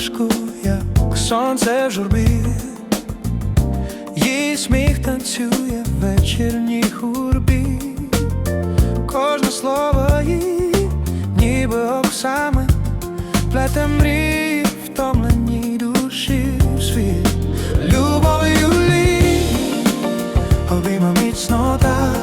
усмішку, як сонце в журбі, її сміх танцює в вечірній хурбі, кожне слово її, ніби оксами, плете мрії втомленій душі в світ. Любов'ю лі, обійма міцнота.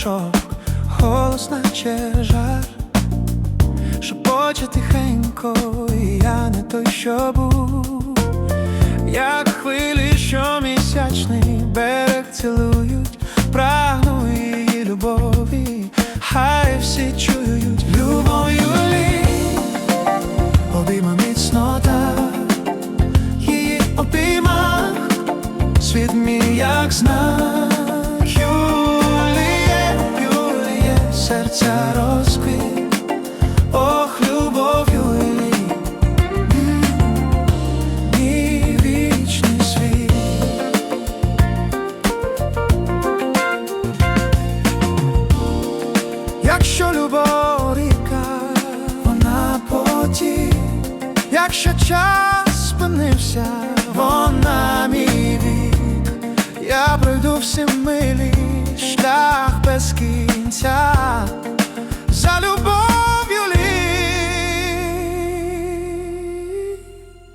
І голос наче жар, шепоче тихенько, і я не той, що був, як хвилі, що місячний берег цілують, прагну її любові, хай всі чують любов Юлі, обійма міцно так, її обіймах. Світ мій як знак Якщо час спинився, вона мій вік, я пройду всі милі, шлях без кінця, за любов'ю лі,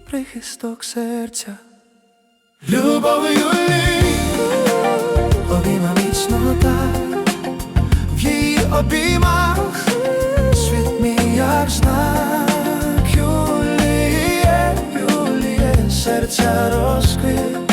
прихисток серця, любов'ю лі, обійма міцно так, в її обіймах світ мій як знак Юліє, серця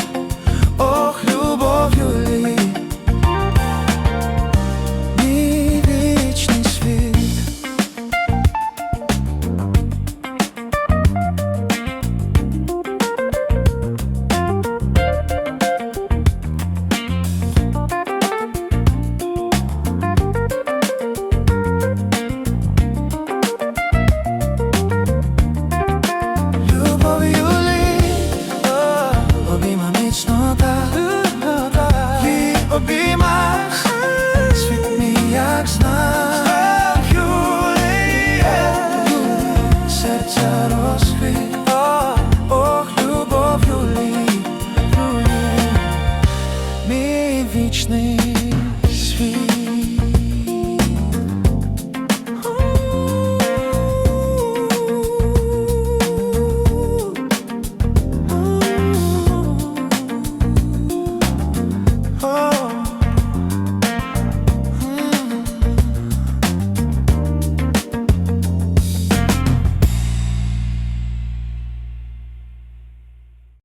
обійма міцно так,